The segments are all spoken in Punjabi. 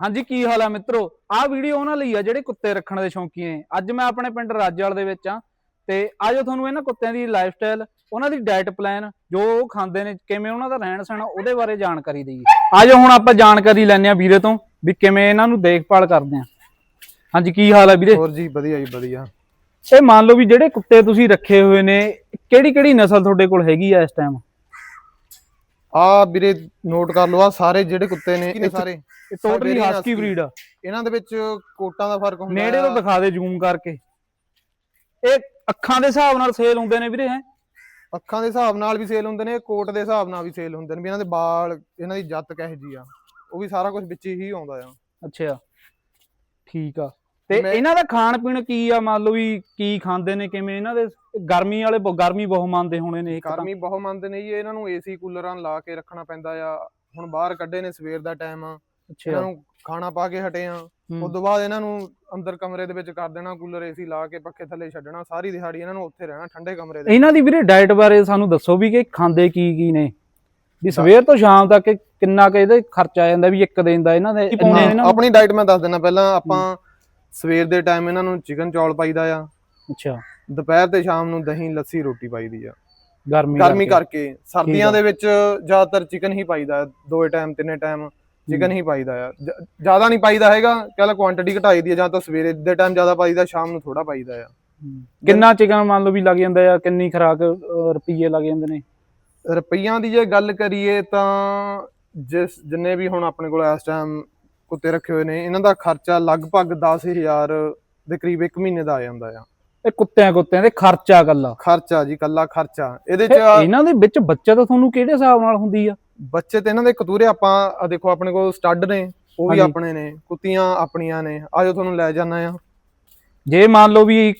ਹਾਂਜੀ ਕੀ ਹਾਲ ਆ ਮਿੱਤਰੋ? ਆਹ ਵੀਡੀਓ ਉਹਨਾਂ ਲਈ ਆ ਜਿਹੜੇ ਕੁੱਤੇ ਰੱਖਣ ਦੇ ਸ਼ੌਂਕੀ ਨੇ। ਅੱਜ ਮੈਂ ਆਪਣੇ ਪਿੰਡ ਰਾਜੇਵਾਲ ਦੇ ਵਿੱਚ ਆ ਤੇ ਆਜੋ ਤੁਹਾਨੂੰ ਇਹਨਾਂ ਕੁੱਤਿਆਂ ਦੀ ਲਾਈਫ ਸਟਾਈਲ ਉਹਨਾਂ ਦੀ ਡਾਈਟ ਪਲਾਨ ਜੋ ਉਹ ਖਾਂਦੇ ਨੇ ਕਿਵੇਂ ਉਹਨਾਂ ਦਾ ਰਹਿਣ ਸਹਿਣ ਉਹਦੇ ਬਾਰੇ ਜਾਣਕਾਰੀ ਦਈਏ। ਆਜੋ ਹੁਣ ਆਪਾਂ ਜਾਣਕਾਰੀ ਲੈਣੇ ਆ ਵੀਰੇ ਤੋਂ ਵੀ ਕਿਵੇਂ ਇਹਨਾਂ ਨੂੰ ਦੇਖਭਾਲ ਕਰਦੇ ਆ ਹਾਂਜੀ ਕੀ ਹਾਲ ਆ ਵੀਰੇ? ਹੋਰ ਜੀ ਵਧੀਆ ਜੀ ਵਧੀਆ। ਇਹ ਮੰਨ ਲਓ ਵੀ ਜਿਹੜੇ ਕੁੱਤੇ ਤੁਸੀਂ ਰੱਖੇ ਹੋਏ ਨੇ ਕਿਹੜੀ ਕਿਹੜੀ ਨਸਲ ਤੁਹਾਡੇ ਕੋਲ ਹੈਗੀ ਆ ਇਸ ਟਾਈਮ ਆ ਵੀਰੇ ਨੋਟ ਕਰ ਲਓ ਆ ਸਾਰੇ ਜਿਹੜੇ ਕੁੱਤੇ ਨੇ ਇਹ ਸਾਰੇ ਇਹ ਟੋਟਲੀ ਹਸਕੀ। ਬਰੀਡ ਆ। ਇਹਨਾਂ ਦੇ ਵਿੱਚ ਕੋਟਾਂ ਦਾ ਫ਼ਰਕ ਹੁੰਦਾ। ਨੇੜੇ ਤੋਂ। ਦਿਖਾ ਦੇ ਜ਼ੂਮ ਕਰਕੇ। ਇਹ ਅੱਖਾਂ ਦੇ ਹਿਸਾਬ ਨਾਲ ਸੇਲ ਹੁੰਦੇ ਨੇ ਵੀਰੇ ਹੈ? ਅੱਖਾਂ ਦੇ ਹਿਸਾਬ ਨਾਲ ਵੀ ਸੇਲ ਹੁੰਦੇ ਨੇ ਕੋਟ ਦੇ ਹਿਸਾਬ ਨਾਲ ਵੀ ਸੇਲ ਹੁੰਦੇ ਨੇ ਵੀ ਇਹਨਾਂ ਦੇ ਵਾਲ ਇਹਨਾਂ ਦੀ ਜੱਤ ਕਿਹੋ ਜੀ ਆ। ਉਹ ਵੀ ਸਾਰਾ ਕੁਝ ਵਿੱਚ ਹੀ ਆਉਂਦਾ ਆ। ਅੱਛਾ। ਠੀਕ ਆ। ਤੇ ਇਹਨਾਂ ਦਾ ਖਾਣ ਪੀਣ ਕੀ ਆ? ਮੰਨ ਲਓ ਵੀ ਕੀ ਖਾਂਦੇ ਨੇ ਕਿਵੇਂ ਇਹਨਾਂ ਦੇ ਗਰਮੀ ਵਾਲੇ ਗਰਮੀ ਬਹੁਤ ਮੰਨਦੇ ਹੋਣੇ ਨੇ ਇੱਕ ਤਾਂ। ਗਰਮੀ ਬਹੁਤ ਮੰਨਦੇ ਨੇ ਜੀ ਇਹਨਾਂ ਨੂੰ ਏਸੀ ਕੂਲਰਾਂ ਲਾ ਕੇ ਰੱਖਣਾ ਪੈਂਦਾ ਆ। ਹੁਣ ਬਾਹਰ ਕੱਢੇ ਨੇ ਸਵੇਰ ਦਾ ਟਾਈਮ ਆ ਇਹਨਾਂ ਨੂੰ ਖਾਣਾ ਪਾ ਕੇ ਹਟੇ ਆ। ਉਸ ਤੋਂ ਬਾਅਦ ਇਹਨਾਂ ਨੂੰ ਅੰਦਰ ਕਮਰੇ ਦੇ ਵਿੱਚ ਕਰ ਦੇਣਾ ਕੂਲਰ ਏਸੀ ਲਾ ਕੇ ਪੱਖੇ ਥੱਲੇ ਛੱਡਣਾ ਸਾਰੀ ਦਿਹਾੜੀ ਇਹਨਾਂ ਨੂੰ ਉੱਥੇ ਰਹਿਣਾ ਠੰਡੇ ਕਮਰੇ ਦੇ ਇਹਨਾਂ ਦੀ ਵੀਰੇ ਡਾਈਟ ਬਾਰੇ ਸਾਨੂੰ ਦੱਸੋ ਵੀ ਕਿ ਖਾਂਦੇ ਕੀ ਕੀ ਨੇ? ਵੀ ਸਵੇਰ ਤੋਂ ਸ਼ਾਮ ਤੱਕ ਇਹ ਕਿੰਨਾ ਕੁ ਇਹਦੇ ਖਰਚਾ ਆ ਜਾਂਦਾ ਵੀ ਇੱਕ ਦਿਨ ਦਾ ਇਹਨਾਂ ਦੇ ਆਪਣੀ ਡਾਈਟ ਮੈਂ ਦੱਸ ਦਿੰਦਾ ਪਹਿਲਾਂ ਆਪਾਂ ਸਵੇਰ ਦੇ ਟਾਈਮ ਇਹਨਾਂ ਨੂੰ ਚਿਕਨ ਚੌਲ ਪਾਈਦਾ ਆ। ਅੱਛਾ। ਦੁਪਹਿਰ ਤੇ ਸ਼ਾਮ ਨੂੰ ਦਹੀਂ ਲੱਸੀ ਰੋਟੀ ਪਾਈਦੀ ਆ। ਗਰਮੀ ਗਰਮੀ ਕਰਕੇ। ਸਰਦੀਆਂ ਦੇ ਵਿੱਚ ਜ਼ਿਆਦਾਤਰ ਚਿਕਨ ਹੀ ਪਾਈਦਾ। ਦੋਏ ਟਾਈਮ ਤਿੰਨੇ ਟਾਈਮ ਚਿਕਨ ਹੀ ਪਾਈਦਾ ਆ। ਜ਼ਿਆਦਾ ਨਹੀਂ ਪਾਈਦਾ ਹੈਗਾ। ਕਹਿੰਦਾ ਕੁਆਂਟੀਟੀ ਘਟਾਈ ਦੀ ਆ ਜਾਂ ਤਾਂ ਸਵੇਰੇ ਦੇ ਟਾਈਮ ਜ਼ਿਆਦਾ ਪਾਈਦਾ ਸ਼ਾਮ ਨੂੰ ਥੋੜਾ ਪਾਈਦਾ ਆ। ਕਿੰਨਾ ਚਿਕਨ ਮੰਨ ਲਓ ਵੀ ਲੱਗ ਜਾਂਦਾ ਆ? ਕਿੰਨੀ ਖਰਾਕ ਰੁਪਈਏ ਲੱਗ ਜਾਂਦੇ ਨੇ? ਰੁਪਈਆਂ ਦੀ ਜੇ ਗੱਲ ਕਰੀਏ ਤਾਂ ਜਿਸ ਜਿੰਨੇ ਵੀ ਹੁਣ ਆਪਣੇ ਕੋਲ ਇਸ ਟਾਈਮ ਕੁੱਤੇ ਰੱਖੇ ਹੋਏ ਨੇ ਇਹਨਾਂ ਦਾ ਖਰਚਾ ਲਗਭਗ 10000 ਦੇ ਕਰੀਬ 1 ਮਹੀਨੇ ਦਾ ਆ ਜਾਂਦਾ ਆ। ਇਹ ਕੁੱਤਿਆਂ ਕੁੱਤਿਆਂ ਦੇ ਖਰਚਾ ਕੱਲਾ। ਖਰਚਾ ਜੀ ਕੱਲਾ ਖਰਚਾ। ਇਹਦੇ ਤੇ ਚ ਇਹਨਾਂ ਦੇ ਵਿੱਚ ਬੱਚਤ ਤੁਹਾਨੂੰ ਕਿਹੜੇ ਹਿਸਾਬ ਨਾਲ ਹੁੰਦੀ ਆ? ਬੱਚੇ ਤੇ ਇਹਨਾਂ ਦੇ ਕਤੂਰੇ ਆਪਾਂ ਦੇਖੋ ਆਪਣੇ ਕੋਲ ਸਟੱਡ ਨੇ ਉਹ ਵੀ। ਆਪਣੇ ਨੇ ਕੁੱਤੀਆਂ ਆਪਣੀਆਂ ਨੇ। ਆਜੋ ਤੁਹਾਨੂੰ ਲੈ ਜਾਣਾ ਆ। ਜੇ ਮੰਨ ਲਓ ਵੀ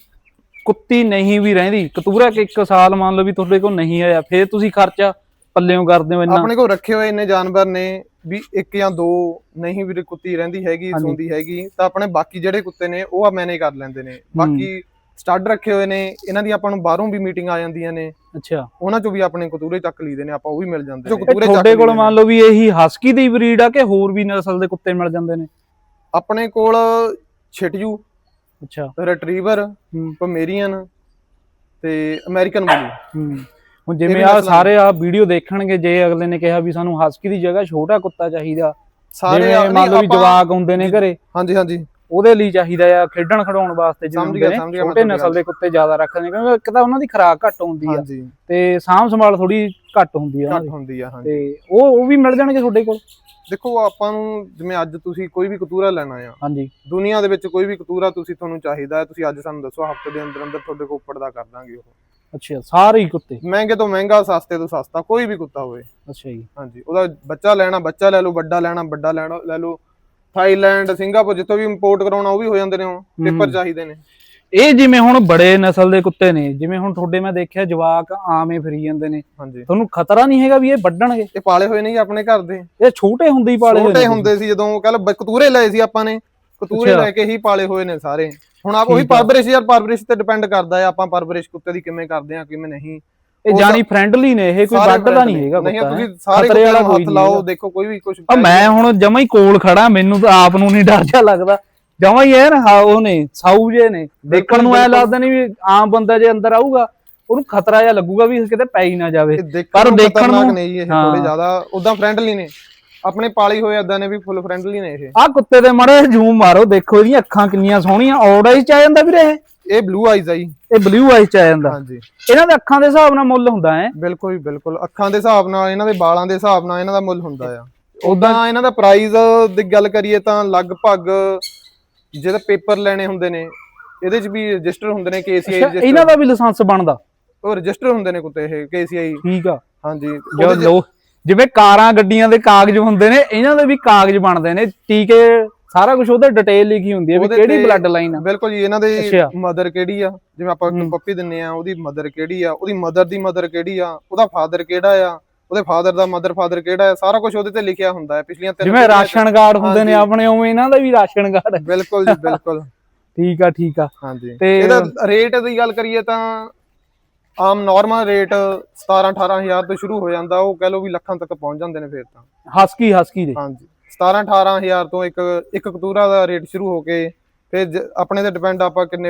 ਕੁੱਤੀ ਨਹੀਂ ਵੀ ਰਹਿੰਦੀ ਕਤੂਰਾ ਕਿ ਇੱਕ ਸਾਲ ਮੰਨ ਲਓ ਵੀ ਤੁਹਾਡੇ ਕੋਲ ਨਹੀਂ ਆਇਆ ਫਿਰ ਤੁਸੀਂ ਖਰਚਾ ਪੱਲਿਓਂ ਕਰਦੇ ਹੋ ਇੰਨਾ? ਆਪਣੇ ਕੋਲ ਰੱਖੇ ਹੋਏ ਇੰਨੇ ਜਾਨਵਰ ਨੇ ਵੀ ਇੱਕ ਜਾਂ ਦੋ ਨਹੀਂ ਵੀ ਕੁੱਤੀ ਰਹਿੰਦੀ ਹੈਗੀ। ਸੌਂਦੀ ਹੈਗੀ ਤਾਂ ਆਪਣੇ ਬਾਕੀ ਜਿਹੜੇ ਕੁੱਤੇ ਨੇ ਉਹ ਆ ਮੈਨੇਜ ਕਰ ਲੈਂਦੇ ਨੇ। ਬਾਕੀ ਸਟੱਡ ਰੱਖੇ ਹੋਏ ਨੇ ਇਹਨਾਂ ਦੀ ਆਪਾਂ ਨੂੰ ਬਾਹਰੋਂ ਵੀ ਮੀਟਿੰਗ ਆ ਜਾਂਦੀਆਂ ਨੇ। ਅੱਛਾ। ਉਹਨਾਂ ਚੋਂ ਵੀ ਆਪਣੇ ਕਤੂਰੇ ਚੱਕ ਲਈਦੇ ਨੇ ਆਪਾਂ ਉਹ ਵੀ ਮਿਲ ਜਾਂਦੇ ਨੇ। ਕਤੂਰੇ ਚੱਕ ਤੁਹਾਡੇ ਕੋਲ ਮੰਨ ਲਓ ਵੀ ਇਹੀ ਹਸਕੀ ਦੀ ਬਰੀਡ ਆ ਕਿ ਹੋਰ ਵੀ ਨਸਲ ਦੇ ਕੁੱਤੇ ਮਿਲ ਜਾਂਦੇ ਨੇ? ਆਪਣੇ ਕੋਲ ਛਿਟਜੂ ਅੱਛਾ। ਰਿਟਰੀਵਰ ਪਮੇਰੀਅਨ ਤੇ ਅਮਰੀਕਨ ਬੁਲੀ ਹੁਣ ਜਿਵੇਂ ਆ ਸਾਰੇ ਆ ਵੀਡੀਓ ਦੇਖਣਗੇ ਜੇ ਅਗਲੇ ਨੇ ਕਿਹਾ ਵੀ ਸਾਨੂੰ ਹਸਕੀ ਦੀ ਜਗ੍ਹਾ ਛੋਟਾ ਕੁੱਤਾ ਚਾਹੀਦਾ। ਸਾਰੇ ਮੰਨ ਲਓ ਵੀ ਜਵਾਕ ਹੁੰਦੇ ਨੇ ਘਰੇ। ਹਾਂਜੀ ਹਾਂਜੀ। ਉਹਦੇ ਲਈ ਚਾਹੀਦਾ ਆ ਖੇਡਣ ਖਡਾਉਣ ਵਾਸਤੇ ਜਿਵੇਂ ਨੇ ਛੋਟੇ ਨਸਲ ਦੇ ਕੁੱਤੇ ਜ਼ਿਆਦਾ ਰੱਖਦੇ ਨੇ ਕਿਉਂਕਿ ਇੱਕ ਤਾਂ ਉਹਨਾਂ ਦੀ ਖੁਰਾਕ ਘੱਟ ਹੁੰਦੀ ਆ ਤੇ ਸਾਂਭ ਸੰਭਾਲ ਥੋੜੀ ਘੱਟ ਹੁੰਦੀ ਆ ਘੱਟ ਹੁੰਦੀ ਆ ਤੇ ਉਹ ਉਹ ਵੀ ਮਿਲ ਜਾਣਗੇ ਤੁਹਾਡੇ ਕੋਲ? ਦੇਖੋ ਆਪਾਂ ਨੂੰ ਜਿਵੇਂ ਅੱਜ ਤੁਸੀਂ ਕੋਈ ਵੀ ਕਤੂਰਾ ਲੈਣਾ ਆ ਹਾਂਜੀ। ਦੁਨੀਆ ਦੇ ਵਿੱਚ ਕੋਈ ਵੀ ਕਤੂਰਾ ਤੁਸੀਂ ਤੁਹਾਨੂੰ ਚਾਹੀਦਾ ਹੈ ਤੁਸੀਂ ਅੱਜ ਸਾਨੂੰ ਦੱਸੋ ਹਫ਼ਤੇ ਦੇ ਅੰਦਰ ਅੰਦਰ ਤੁਹਾਡੇ ਕੋਲ ਉੱਪਰ ਦਾ ਕਰ ਦਾਂਗੇ ਉਹ। ਅੱਛਾ ਸਾਰੇ ਹੀ ਕੁੱਤੇ? ਮਹਿੰਗੇ ਤੋਂ ਮਹਿੰਗਾ ਸਸਤੇ ਤੋਂ ਸਸਤਾ ਕੋਈ ਵੀ ਕੁੱਤਾ ਹੋਵੇ। ਅੱਛਾ ਜੀ। ਹਾਂਜੀ ਉਹਦਾ ਬੱਚਾ ਲੈਣਾ ਬੱਚਾ ਲੈ ਲਓ ਵੱਡਾ ਲੈਣਾ ਵੱਡਾ ਲੈਣਾ ਲੈ ਲਓ ਥਾਈਲੈਂਡ ਸਿੰਗਾਪੁਰ ਜਿੱਥੋਂ ਵੀ ਇੰਪੋਰਟ ਕਰਾਉਣਾ ਉਹ ਵੀ ਹੋ ਜਾਂਦੇ ਨੇ ਉਹ ਪੇਪਰ ਚਾਹੀਦੇ ਨੇ। ਇਹ ਜਿਵੇਂ ਹੁਣ ਬੜੇ ਨਸਲ ਦੇ ਕੁੱਤੇ ਨੇ ਜਿਵੇਂ ਹੁਣ ਤੁਹਾਡੇ ਮੈਂ ਦੇਖਿਆ ਜਵਾਕ ਆਮੇ ਫਿਰੀ ਜਾਂਦੇ ਨੇ। ਹਾਂਜੀ। ਤੁਹਾਨੂੰ ਖਤਰਾ ਨਹੀਂ ਹੈਗਾ ਵੀ ਇਹ ਵੱਢਣਗੇ? ਇਹ ਪਾਲੇ ਹੋਏ ਨੇ ਜੀ ਆਪਣੇ ਘਰ ਦੇ। ਇਹ ਛੋਟੇ ਹੁੰਦੇ ਹੀ ਪਾਲੇ ਹੋਏ ਛੋਟੇ ਹੁੰਦੇ ਸੀ ਜਦੋਂ ਕੱਲ ਕਤੂਰੇ ਲਏ ਸੀ ਆਪਾਂ ਨੇ ਕਤੂਰੇ। ਲੈ ਕੇ ਹੀ ਪਾਲੇ ਹੋਏ ਨੇ ਸਾਰੇ। ਹੁਣ ਆਪ ਉਹੀ। ਪਰਵਰਿਸ਼ ਯਾਰ ਪਰਵਰਿਸ਼ ਤੇ ਡਿਪੈਂਡ ਕਰਦਾ ਹੈ ਆਪਾਂ ਪਰਵਰਿਸ਼ ਕੁੱਤੇ ਦੀ ਕਿਵੇਂ ਕਰਦੇ ਆ ਕਿਵੇਂ ਨਹੀਂ। ਇਹ ਜਾਨੀ ਫ੍ਰੈਂਡਲੀ ਨੇ ਇਹ ਕੋਈ ਵੱਢਦਾ ਨਹੀਂ। ਹੈਗਾ ਨਹੀਂ ਤੁਸੀਂ ਹੈਂ। ਸਾਰੇ ਹੱਥ ਲਾਓ। ਦੇਖੋ ਕੋਈ ਵੀ ਕੁਝ ਮੈਂ ਹੁਣ ਜਮਾ ਹੀ ਕੋਲ ਖੜਾ ਮੈਨੂੰ ਤਾਂ ਆਪ ਨੂੰ ਨਹੀਂ ਡਰ ਜਾ ਲੱਗਦਾ ਜਮਾ ਹੀ ਇਹ ਨਾ ਹਾਂ ਉਹ ਨੇ ਸਾਊ ਜੇ ਨੇ ਦੇਖਣ ਨੂੰ ਐ। ਲੱਗਦਾ ਨਹੀਂ ਵੀ ਆਮ ਬੰਦਾ ਜੇ ਅੰਦਰ ਆਊਗਾ ਉਹਨੂੰ ਖਤਰਾ ਜਿਹਾ ਲੱਗੂਗਾ ਵੀ ਕਿਤੇ ਪੈ ਹੀ ਨਾ ਜਾਵੇ ਪਰ ਦੇਖਣ ਨੂੰ- ਨਹੀਂ ਇਹ ਹਾਂ। ਥੋੜੇ ਜ਼ਿਆਦਾ ਉਦਾਂ ਫ੍ਰੈਂਡਲੀ ਨੇ ਆਪਣੇ ਪਾਲੀ ਹੋਏ ਏਦਾਂ ਨੇ ਵੀ ਫੁੱਲ ਫ੍ਰੈਂਡਲੀ ਨੇ ਇਹ ਆ ਕੁੱਤੇ ਦੇ ਮੜੇ ਜ਼ੂਮ ਮਾਰੋ ਦੇਖੋ ਇਹਦੀਆਂ ਅੱਖਾਂ ਕਿੰਨੀਆਂ ਸੋਹਣੀਆਂ ਆਉੜਾ ਚ ਆ ਜਾਂਦਾ ਵੀਰੇ ਇਹ ਇਹ ਬਲੂ ਆਈਜ਼ ਆ ਜੀ। ਇਹ ਬਲੂ ਆਈਸ ਚ ਆ ਜਾਂਦਾ। ਹਾਂਜੀ। ਇਹਨਾਂ ਦੇ ਅੱਖਾਂ ਦੇ ਹਿਸਾਬ ਨਾਲ ਮੁੱਲ ਹੁੰਦਾ ਹੈ। ਬਿਲਕੁਲ ਬਿਲਕੁਲ। ਅੱਖਾਂ ਦੇ ਹਿਸਾਬ ਨਾਲ ਇਹਨਾਂ ਦੇ ਵਾਲਾਂ ਦੇ ਹਿਸਾਬ ਨਾਲ ਇਹਨਾਂ ਦਾ ਮੁੱਲ ਹੁੰਦਾ ਆ। ਉਦਾਂ ਇਹਨਾਂ ਦਾ ਪ੍ਰਾਈਸ ਦੀ ਗੱਲ ਕਰੀਏ ਤਾਂ ਲਗਭਗ ਜਿਹਦੇ ਪੇਪਰ ਲੈਣੇ ਹੁੰਦੇ ਨੇ ਇਹਦੇ ਚ ਵੀ ਰਜਿਸਟਰ ਹੁੰਦੇ ਨੇ ਇਹਨਾਂ ਰਜਿਸਟਰ ਦਾ ਵੀ ਲਾਇਸੈਂਸ ਬਣਦਾ। ਉਹ ਰਜਿਸਟਰ ਹੁੰਦੇ ਨੇ ਕੁੱਤੇ ਇਹ KCI ਠੀਕ ਆ। ਹਾਂਜੀ। ਜੋ ਜਿਵੇਂ ਕਾਰਾਂ ਗੱਡੀਆਂ ਦੇ ਕਾਗਜ਼ ਹੁੰਦੇ ਨੇ ਇਹਨਾਂ ਦੇ ਵੀ ਕਾਗਜ਼ ਬਣਦੇ ਨੇ। ਟੀਕੇ ਸਾਰਾ ਕੁਝ ਉਹਦੇ ਡਿਟੇਲ ਲਿਖੀ ਹੁੰਦੀ ਹੈ ਵੀ ਕਿਹੜੀ ਬਲੱਡ ਲਾਈਨ ਆ। ਬਿਲਕੁਲ ਜੀ ਇਹਨਾਂ ਦੇ। ਮਦਰ ਕਿਹੜੀ ਆ? ਜਿਵੇਂ ਆਪਾਂ ਹੂੰ। ਪੱਪੀ ਦਿੰਨੇ ਆ ਉਹਦੀ ਮਦਰ ਕਿਹੜੀ ਆ? ਉਹਦੀ ਮਦਰ ਦੀ ਮਦਰ ਕਿਹੜੀ ਆ? ਉਹਦਾ ਫਾਦਰ ਕਿਹੜਾ ਆ? ਉਹਦੇ ਫਾਦਰ ਦਾ ਮਦਰ ਫਾਦਰ ਕਿਹੜਾ ਆ? ਸਾਰਾ ਕੁਝ ਉਹਦੇ ਤੇ ਲਿਖਿਆ ਹੁੰਦਾ ਹੈ ਪਿਛਲੀਆਂ ਤਿੰਨ ਜਿਵੇਂ ਰਾਸ਼ਨ ਕਾਰਡ ਹੁੰਦੇ ਨੇ। ਆਪਣੇ ਉਵੇਂ ਇਹਨਾਂ ਦਾ ਵੀ ਰਾਸ਼ਨ ਕਾਰਡ ਹੈ। ਬਿਲਕੁਲ ਜੀ ਬਿਲਕੁਲ। ਠੀਕ ਆ ਠੀਕ ਆ। ਹਾਂਜੀ। ਤੇ- ਇਹਦਾ ਰੇਟ ਦੀ ਗੱਲ ਕਰੀਏ ਤਾਂ ਆਮ ਨਾਰਮਲ ਰੇਟ 17 18000 ਤੋਂ ਸ਼ੁਰੂ ਹੋ ਜਾਂਦਾ ਉਹ ਕਹਿ ਲਓ ਵੀ ਲੱਖਾਂ ਤੱਕ ਪਹੁੰਚ ਜਾਂਦੇ ਨੇ ਫਿਰ ਤਾਂ। ਹਸਕੀ ਹਸਕੀ ਦੇ। ਹਾਂਜੀ। 17 18000 ਤੋਂ ਇੱਕ ਇੱਕ ਕਤੂਰਾ ਦਾ ਰੇਟ ਸ਼ੁਰੂ ਹੋ ਕੇ ਫਿਰ ਆਪਣੇ ਤੇ ਡਿਪੈਂਡ ਆਪਾਂ ਕਿੰਨੇ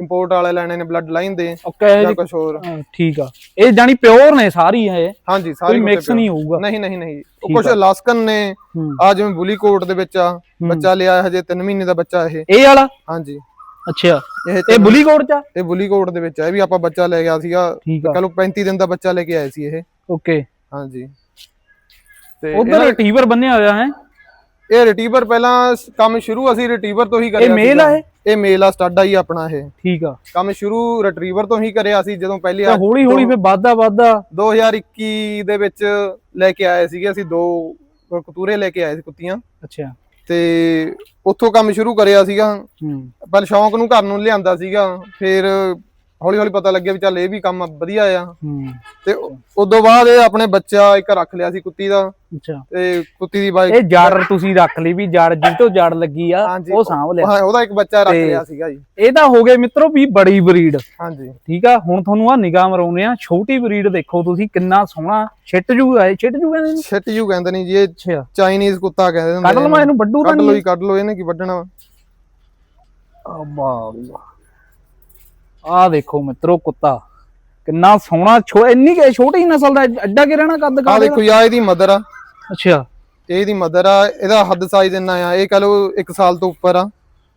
ਇੰਪੋਰਟ ਵਾਲੇ ਲੈਣੇ ਨੇ ਬਲੱਡ ਲਾਈਨ ਦੇ ਜਾਂ ਕੁਝ ਹੋਰ। ਠੀਕ ਆ। ਇਹ ਜਾਨੀ ਪਿਓਰ ਨੇ ਸਾਰੀ ਇਹ। ਹਾਂਜੀ ਸਾਰੀ ਮਿਕਸ ਨਹੀਂ ਹੋਊਗਾ। ਨਹੀਂ ਨਹੀਂ ਨਹੀਂ। ਉਹ ਕੁਝ ਆ। ਲਾਸਕਨ ਨੇ। ਆ ਜਿਵੇਂ ਬੁਲੀ ਕੋਟ ਦੇ ਵਿੱਚ ਆ। ਬੱਚਾ ਲਿਆ ਹਜੇ 3 ਮਹੀਨੇ ਦਾ ਬੱਚਾ ਇਹ। ਇਹ ਵਾਲਾ? ਹਾਂਜੀ। ਅੱਛਾ। ਇਹ ਬੁਲੀ ਕੋਟ ਚ? ਇਹ ਬੁਲੀ ਕੋਟ ਦੇ ਵਿੱਚ ਆ ਇਹ ਵੀ ਆਪਾਂ ਬੱਚਾ ਲੈ ਗਿਆ ਸੀਗਾ। ਕਹ ਲਓ 35 ਦਿਨ ਦਾ ਬੱਚਾ ਲੈ ਕੇ ਆਏ ਸੀ ਇਹ। ਓਕੇ। ਹਾਂਜੀ। ਤੇ ਉਧਰ ਰਿਟੀਵਰ ਬੰਨਿਆ ਹੋਇਆ ਹੈ। ਇਹ ਰਿਟੀਵਰ ਪਹਿਲਾਂ ਕੰਮ ਸ਼ੁਰੂ ਅਸੀਂ ਰਿਟੀਵਰ ਤੋਂ ਹੀ ਕਰਿਆ ਇਹ ਮੇਲ ਆ। ਇਹ? ਇਹ ਮੇਲ ਆ ਸਟੱਡ ਆ ਹੀ ਆਪਣਾ ਇਹ। ਠੀਕ ਆ। ਕੰਮ ਸ਼ੁਰੂ ਰਿਟਰੀਵਰ ਤੋਂ ਹੀ ਕਰਿਆ ਸੀ ਜਦੋਂ ਪਹਿਲੀ ਤੇ ਹੌਲੀ ਹੌਲੀ ਫਿਰ ਵਾਧਾ ਵਾਧਾ। 2021 ਦੇ ਵਿੱਚ ਲੈ ਕੇ ਆਏ ਸੀਗੇ ਅਸੀਂ ਦੋ ਕਤੂਰੇ ਲੈ ਕੇ ਆਏ ਸੀ ਕੁੱਤੀਆਂ। ਅੱਛਾ। ਤੇ ਉੱਥੋਂ ਕੰਮ ਸ਼ੁਰੂ ਕਰਿਆ ਸੀਗਾ। ਪਹਿਲ ਸ਼ੌਂਕ ਨੂੰ ਘਰ ਨੂੰ ਲਿਆਂਦਾ ਸੀਗਾ ਫਿਰ ਹੌਲੀ ਹੌਲੀ ਪਤਾ ਲੱਗਿਆ ਵੀ ਚੱਲ ਇਹ ਵੀ ਕੰਮ ਵਧੀਆ ਆ। ਹੂੰ। ਤੇ ਉਦੋਂ ਬਾਅਦ ਇਹ ਆਪਣੇ ਬੱਚਾ ਇੱਕ ਰੱਖ ਲਿਆ ਸੀ ਕੁੱਤੀ ਦਾ। ਅੱਛਾ। ਤੇ ਕੁੱਤੀ ਦੀ ਬਾਈ ਇਹ ਜੜ ਤੁਸੀਂ ਰੱਖ ਲਈ ਵੀ ਜੜ ਜਿਹ ਤੋਂ ਜੜ ਲੱਗੀ ਆ ਹਾਂਜੀ, ਉਹ ਸਾਂਭ ਲਿਆ। ਹਾਂ, ਉਹਦਾ ਇੱਕ ਬੱਚਾ ਰੱਖ ਤੇ- ਲਿਆ ਸੀਗਾ ਜੀ। ਇਹ ਤਾਂ ਹੋ ਗਏ ਮਿੱਤਰੋ ਵੀ ਬੜੀ ਬਰੀਡ। ਹਾਂਜੀ। ਠੀਕ ਆ ਹੁਣ ਤੁਹਾਨੂੰ ਆ ਨਿਗਾਹ ਮਰਾਉਨੇ ਆ। ਛੋਟੀ ਬਰੀਡ ਦੇਖੋ ਤੁਸੀਂ ਕਿੰਨਾ ਸੋਹਣਾ ਛਿੱਟ ਜੂ ਆ ਇਹ ਛਿੱਟ ਜੂ ਕਹਿੰਦੇ ਨੇ? ਸ਼ਿਟ ਯੂ ਕਹਿੰਦੇ ਨੇ ਜੀ ਇਹ ਅੱਛਾ। ਚਾਈਨੀਜ਼ ਕੁੱਤਾ ਕਹਿੰਦੇ ਹੁੰਦੇ ਕੱਢ ਲਵਾਂ ਇਹਨੂੰ ਵੱਡੂ ਤਾਂ ਕੱਢ ਲਓ ਨਹੀਂ। ਜੀ ਕੱਢ ਲਓ ਇਹਨੇ ਕੀ ਵੱਢਣਾ ਵਾ। ਆ ਦੇਖੋ ਮਿੱਤਰੋ ਕੁੱਤਾ ਕਿੰਨਾ ਸੋਹਣਾ ਛੋ ਇੰਨੀ ਕਿ ਛੋਟੀ ਨਸਲ ਦਾ ਐਡਾ ਕਿ ਰਹਿਣਾ ਕੱਦ ਕਾਦੇ ਦੇਖੋ ਯਾ ਇਹਦੀ ਮਦਰ ਆ। ਅੱਛਾ। ਇਹ ਇਹਦੀ ਮਦਰ ਆ ਇਹਦਾ ਹੱਦ ਸਾਈਜ਼ ਇੰਨਾ ਆ ਇਹ ਕਹ ਲਓ 1 ਸਾਲ ਤੋਂ ਉੱਪਰ ਆ।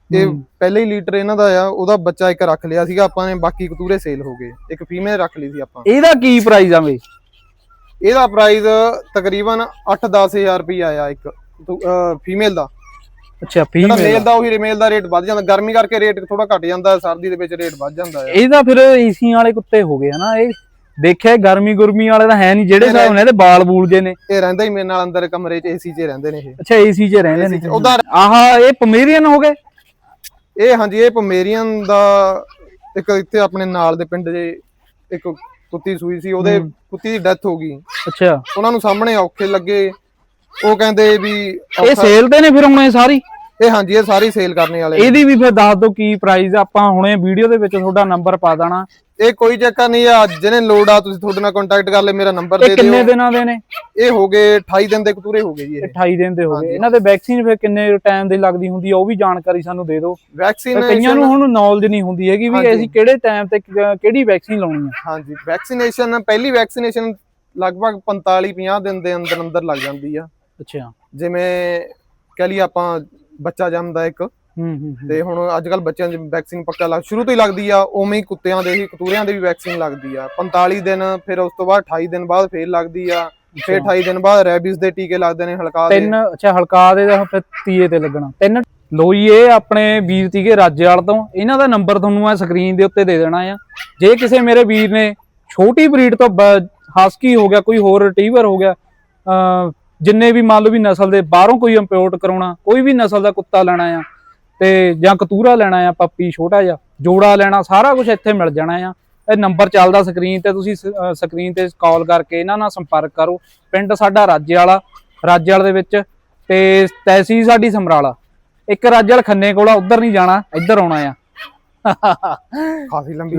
ਇਹ। ਪਹਿਲੇ ਹੀ ਲੀਟਰ ਇਹਨਾਂ ਦਾ ਆ ਉਹਦਾ ਬੱਚਾ ਇੱਕ ਰੱਖ ਲਿਆ ਸੀਗਾ ਆਪਾਂ ਨੇ ਬਾਕੀ ਕਤੂਰੇ ਸੇਲ ਹੋ ਗਏ। ਇੱਕ ਫੀਮੇਲ ਰੱਖ ਲਈ ਸੀ ਆਪਾਂ। ਇਹਦਾ ਕੀ ਪ੍ਰਾਈਸ ਆ ਵੇ ਇਹਦਾ ਪ੍ਰਾਈਸ ਤਕਰੀਬਨ 8-10000 ਰੁਪਏ ਆਇਆ ਇੱਕ ਫੀਮੇਲ ਦਾ। ਅੱਛਾ ਜਿਹੜਾ ਮੇਲ ਫੀਮੇਲ ਦਾ ਉਹੀ ਰਿਮੇਲ ਦਾ ਰੇਟ ਵੱਧ ਜਾਂਦਾ। ਗਰਮੀ ਕਰਕੇ ਰੇਟ ਥੋੜਾ ਘਟ ਜਾਂਦਾ ਸਰਦੀ ਦੇ ਵਿੱਚ ਰੇਟ ਵੱਧ ਜਾਂਦਾ ਹੈ ਇਹਦਾ ਫਿਰ ਏਸੀ ਵਾਲੇ ਕੁੱਤੇ ਹੋ ਗਏ ਹਨਾ ਇਹ ਦੇਖਿਆ ਗਰਮੀ ਗੁਰਮੀ ਵਾਲੇ ਤਾਂ ਹੈ ਨਹੀਂ ਜਿਹੜੇ ਹਿਸਾਬ ਨਾਲ ਇਹਦੇ ਬਾਲ ਬੂਲ ਜੇ ਨੇ। ਇਹ ਰਹਿੰਦਾ ਹੀ ਮੇਰੇ ਨਾਲ ਅੰਦਰ ਕਮਰੇ 'ਚ ਏਸੀ 'ਚ ਰਹਿੰਦੇ ਨੇ ਇਹ। ਅੱਛਾ ਏਸੀ 'ਚ ਰਹਿੰਦੇ ਨੇ। ਉਹਦਾ ਆਹ ਇਹ ਪਮੇਰੀਅਨ ਹੋ ਗਏ? ਇਹ ਹਾਂਜੀ ਇਹ ਪਮੇਰੀਅਨ ਦਾ ਇੱਕ ਇੱਥੇ ਆਪਣੇ ਨਾਲ ਦੇ ਪਿੰਡ ਦੇ ਇੱਕ ਕੁੱਤੀ ਸੂਈ ਸੀ ਉਹਦੇ ਕੁੱਤੀ ਦੀ ਡੈਥ ਹੋ ਗਈ। ਅੱਛਾ। ਉਹਨਾਂ ਨੂੰ ਸਾਹਮਣੇ ਔਖੇ ਲੱਗੇ। ਉਹ ਕਹਿੰਦੇ ਵੀ ਇਹ ਸੇਲ ਤੇ ਨੇ ਫਿਰ ਹੁਣ ਇਹ ਸਾਰੀ? ਇਹ ਹਾਂਜੀ ਇਹ ਸਾਰੀ ਸੇਲ ਕਰਨੇ ਵਾਲੇ। ਇਹਦੀ ਵੀ ਫਿਰ ਦੱਸ ਦਿਓ ਕੀ ਪ੍ਰਾਈਸ ਆਪਾਂ ਹੁਣੇ ਵੀਡੀਓ ਦੇ ਵਿੱਚ ਤੁਹਾਡਾ ਨੰਬਰ ਪਾ ਦੇਣਾ। ਇਹ ਕੋਈ ਚੱਕਰ ਨਹੀਂ ਆ ਜਿਹਨੇ ਲੋੜ ਆ ਤੁਸੀਂ ਤੁਹਾਡੇ ਨਾਲ ਕੰਟੈਕਟ ਕਰ ਲੈ ਮੇਰਾ ਨੰਬਰ ਇਹ ਦੇ ਕਿੰਨੇ ਦਿਓ। ਦਿਨਾਂ ਦੇ ਨੇ? ਇਹ ਹੋ ਗਏ 28 ਦਿਨ ਦੇ ਕਤੂਰੇ ਹੋ ਗਏ ਜੀ ਇਹ। 28 ਦਿਨ ਦੇ ਹੋ ਗਏ। ਇਹਨਾਂ ਦੇ ਵੈਕਸੀਨ ਫਿਰ ਕਿੰਨੇ ਟਾਈਮ ਦੀ ਲੱਗਦੀ ਹੁੰਦੀ ਆ ਉਹ ਵੀ ਜਾਣਕਾਰੀ ਸਾਨੂੰ ਦੇ ਦਿਓ। ਵੈਕਸੀਨ ਕਈਆਂ ਨੂੰ ਹੁਣ ਨੌਲੇਜ ਨਹੀਂ ਹੁੰਦੀ ਹੈਗੀ ਵੀ। ਅਸੀਂ ਕਿਹੜੇ ਟਾਈਮ ਤੇ ਕਿਹੜੀ ਵੈਕਸੀਨ ਲਾਉਣੀ ਆ। ਹਾਂਜੀ ਵੈਕਸੀਨੇਸ਼ਨ ਪਹਿਲੀ ਵੈਕਸੀਨੇਸ਼ਨ ਲਗਭਗ 45 50 ਦਿਨ ਦੇ ਅੰਦਰ ਅੰਦਰ ਲੱਗ ਜਾਂਦੀ ਆ। ਅੱਛਾ। ਜਿਵੇਂ ਕਹ ਲਈ ਆਪਾਂ ਬੱਚਾ ਜੰਮਦਾ ਇੱਕ। ਹੂੰ ਹੂੰ। ਤੇ ਹੁਣ ਅੱਜ ਕੱਲ ਬੱਚਿਆਂ ਦੀ ਵੈਕਸੀਨ ਪੱਕਾ ਲੱਗ ਸ਼ੁਰੂ ਤੋਂ ਹੀ ਲੱਗਦੀ ਆ ਉਵੇਂ ਹੀ ਕੁੱਤਿਆਂ ਦੇ ਹੀ ਕਤੂਰਿਆਂ ਦੇ ਵੀ ਵੈਕਸੀਨ ਲੱਗਦੀ ਆ। 45 ਦਿਨ ਫਿਰ ਉਸ ਤੋਂ ਬਾਅਦ 28 ਦਿਨ ਬਾਅਦ ਫੇਰ ਲੱਗਦੀ ਆ। ਫਿਰ 28 ਦਿਨ ਬਾਅਦ ਰੈਬਿਸ ਦੇ ਟੀਕੇ ਲੱਗਦੇ ਨੇ ਹਲਕਾ ਦੇ। ਤਿੰਨ ਅੱਛਾ ਹਲਕਾ ਦੇ ਦਾ ਫਿਰ ਤੀਏ ਤੇ ਲੱਗਣਾ। ਤਿੰਨ ਇਹ ਆਪਣੇ ਵੀਰ ਤੀਗੇ ਰਾਜੇਵਾਲ ਤੋਂ। ਇਹਨਾਂ ਦਾ ਨੰਬਰ ਤੁਹਾਨੂੰ ਆ ਸਕਰੀਨ ਦੇ ਉੱਤੇ ਦੇ ਦੇਣਾ ਆ। ਜੇ ਕਿਸੇ ਮੇਰੇ ਵੀਰ ਨੇ ਛੋਟੀ ਬਰੀਡ ਤੋਂ ਹਸਕੀ ਹੋ ਗਿਆ ਕੋਈ ਹੋਰ ਰਿਟਰੀਵਰ ਹੋ ਗਿਆ ਜਿੰਨੇ ਵੀ ਮੰਨ ਲਓ ਵੀ ਨਸਲ ਦੇ ਬਾਹਰੋਂ ਕੋਈ ਇੰਪੋਰਟ ਕਰਾਉਣਾ ਕੋਈ ਵੀ ਨਸਲ ਦਾ ਕੁੱਤਾ ਲੈਣਾ ਆ ਤੇ ਜਾਂ ਕਤੂਰਾ ਲੈਣਾ ਆ ਪੱਪੀ ਛੋਟਾ ਜਿਹਾ ਜੋੜਾ ਲੈਣਾ ਸਾਰਾ ਕੁਝ ਇੱਥੇ ਮਿਲ ਜਾਣਾ ਆ। ਇਹ ਨੰਬਰ ਚੱਲਦਾ ਸਕਰੀਨ ਤੇ ਤੁਸੀਂ ਸਕਰੀਨ ਤੇ ਕਾਲ ਕਰਕੇ ਇਹਨਾਂ ਨਾਲ ਸੰਪਰਕ ਕਰੋ। ਪਿੰਡ ਸਾਡਾ ਰਾਜੇ ਵਾਲਾ ਰਾਜੇ ਵਾਲੇ ਦੇ ਵਿੱਚ ਤੇ ਤਹਿਸੀਲ ਸਾਡੀ ਸਮਰਾਲਾ। ਇੱਕ ਰਾਜੇ ਵਾਲ ਖੰਨੇ ਕੋਲ ਆ ਉਧਰ ਨਹੀਂ ਜਾਣਾ ਇੱਧਰ ਆਉਣਾ ਆ। ਕਾਫੀ ਲੰਬੀ